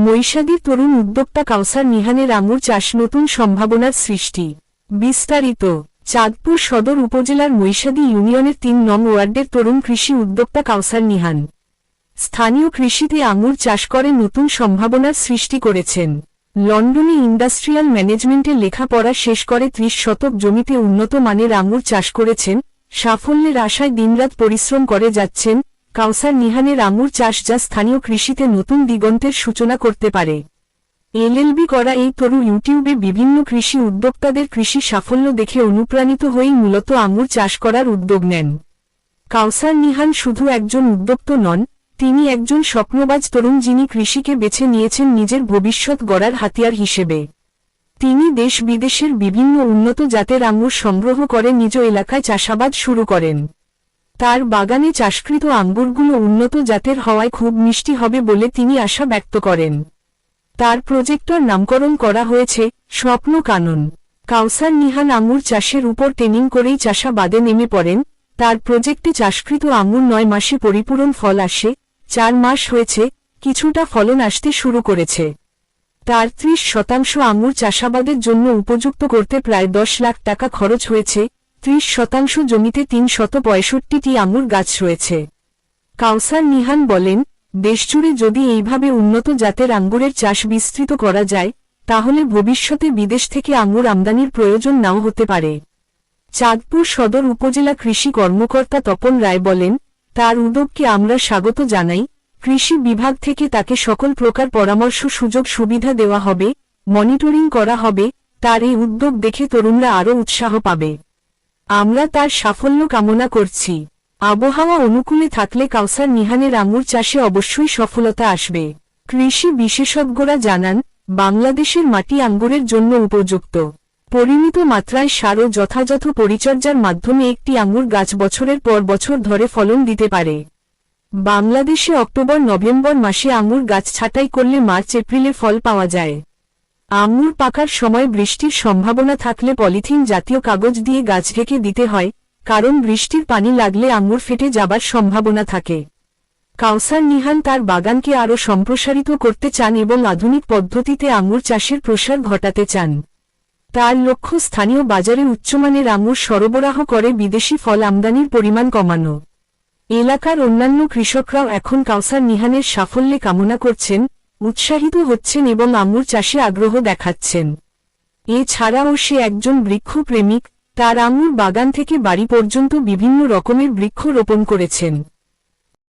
মৈশাদীর তরুণ উদ্যোক্তা কাউসার নিহানের আঙুর চাষ নতুন সম্ভাবনার সৃষ্টি। বিস্তারিত, চাঁদপুর সদর উপজেলার মৈশাদী ইউনিয়নের তিন নং ওয়ার্ডের তরুণ কৃষি উদ্যোক্তা কাউসার নিহান। স্থানীয় কৃষিতে আঙুর চাষ করে নতুন সম্ভাবনার সৃষ্টি করেছেন। লন্ডনে ইন্ডাস্ট্রিয়াল ম্যানেজমেন্টে লেখাপড়া শেষ করে ত্রিশ শতক জমিতে উন্নত মানের আঙুর চাষ করেছেন। সাফল্যের আশায় দিনরাত পরিশ্রম করে যাচ্ছেন কাউসার নিহানের আঙুর চাষ যা স্থানীয় কৃষিতে নতুন দিগন্তের সূচনা করতে পারে। এলএলবি করা এই তরু ইউটিউবে বিভিন্ন কৃষি উদ্যোক্তাদের কৃষি সাফল্য দেখে অনুপ্রাণিত হয়েই মূলত আঙুর চাষ করার উদ্যোগ নেন। কাউসার নিহান শুধু একজন উদ্যোক্ত নন, তিনি একজন স্বপ্নবাজ তরুণ যিনি কৃষিকে বেছে নিয়েছেন নিজের ভবিষ্যৎ গড়ার হাতিয়ার হিসেবে। তিনি দেশ বিদেশের বিভিন্ন উন্নত জাতের আঙুর সংগ্রহ করে নিজ এলাকায় চাষাবাদ শুরু করেন। তার বাগানে চাষকৃত আঙ্গুরগুলো উন্নত জাতের হওয়ায় খুব মিষ্টি হবে বলে তিনি আশা ব্যক্ত করেন। তার প্রজেক্টর নামকরণ করা হয়েছে স্বপ্ন কানন। কাউসার নিহান আঙুর চাষের উপর ট্রেনিং করেই চাষাবাদে নেমে পড়েন। তার প্রজেক্টে চাষকৃত আঙুর নয় মাসে পরিপূরণ ফল আসে, চার মাস হয়েছে, কিছুটা ফলন আসতে শুরু করেছে। তার ত্রিশ শতাংশ আঙুর চাষাবাদের জন্য উপযুক্ত করতে প্রায় দশ লাখ টাকা খরচ হয়েছে ত্রিশ শতাংশ জমিতে তিন শত পঁয়ষট্টিটি আঙুর গাছ রয়েছে। কাউসার নিহান বলেন, দেশজুড়ে যদি এইভাবে উন্নত জাতের আঙ্গুরের চাষ বিস্তৃত করা যায়, তাহলে ভবিষ্যতে বিদেশ থেকে আঙ্গুর আমদানির প্রয়োজন নাও হতে পারে। চাঁদপুর সদর উপজেলা কৃষি কর্মকর্তা তপন রায় বলেন, তার উদ্যোগকে আমরা স্বাগত জানাই, কৃষি বিভাগ থেকে তাকে সকল প্রকার পরামর্শ, সুযোগ, সুবিধা দেওয়া হবে, মনিটরিং করা হবে, তার এই উদ্যোগ দেখে তরুণরা আরও উৎসাহ পাবে। আমরা তার সাফল্য কামনা করছি। আবহাওয়া অনুকূলে থাকলে কাউসার নিহানের আঙুর চাষে অবশ্যই সফলতা আসবে। কৃষি বিশেষজ্ঞরা জানান, বাংলাদেশের মাটি আঙ্গুরের জন্য উপযুক্ত। পরিমিত মাত্রায় সার ও যথাযথ পরিচর্যার মাধ্যমে একটি আঙুর গাছ বছরের পর বছর ধরে ফলন দিতে পারে। বাংলাদেশে অক্টোবর নভেম্বর মাসে আঙুর গাছ ছাঁটাই করলে মার্চ এপ্রিলে ফল পাওয়া যায়। আঙুর পাকার সময় বৃষ্টির সম্ভাবনা থাকলে পলিথিন জাতীয় কাগজ দিয়ে গাছ ঢেকে দিতে হয়, কারণ বৃষ্টির পানি লাগলে আঙুর ফেটে যাবার সম্ভাবনা থাকে। কাউসার নিহান তার বাগানকে আরও সম্প্রসারিত করতে চান এবং আধুনিক পদ্ধতিতে আঙুর চাষের প্রসার ঘটাতে চান। তার লক্ষ্য স্থানীয় বাজারে উচ্চমানের আঙুর সরবরাহ করে বিদেশি ফল আমদানির পরিমাণ কমানো। এলাকার অন্যান্য কৃষকরাও এখন কাউসার নিহানের সাফল্যে কামনা করছেন উৎসাহিত হচ্ছেন এবং আঙুর চাষে আগ্রহ দেখাচ্ছেন। এছাড়াও সে একজন বৃক্ষ প্রেমিক তার আঙুর বাগান থেকে বাড়ি পর্যন্ত বিভিন্ন রকমের বৃক্ষ রোপণ করেছেন।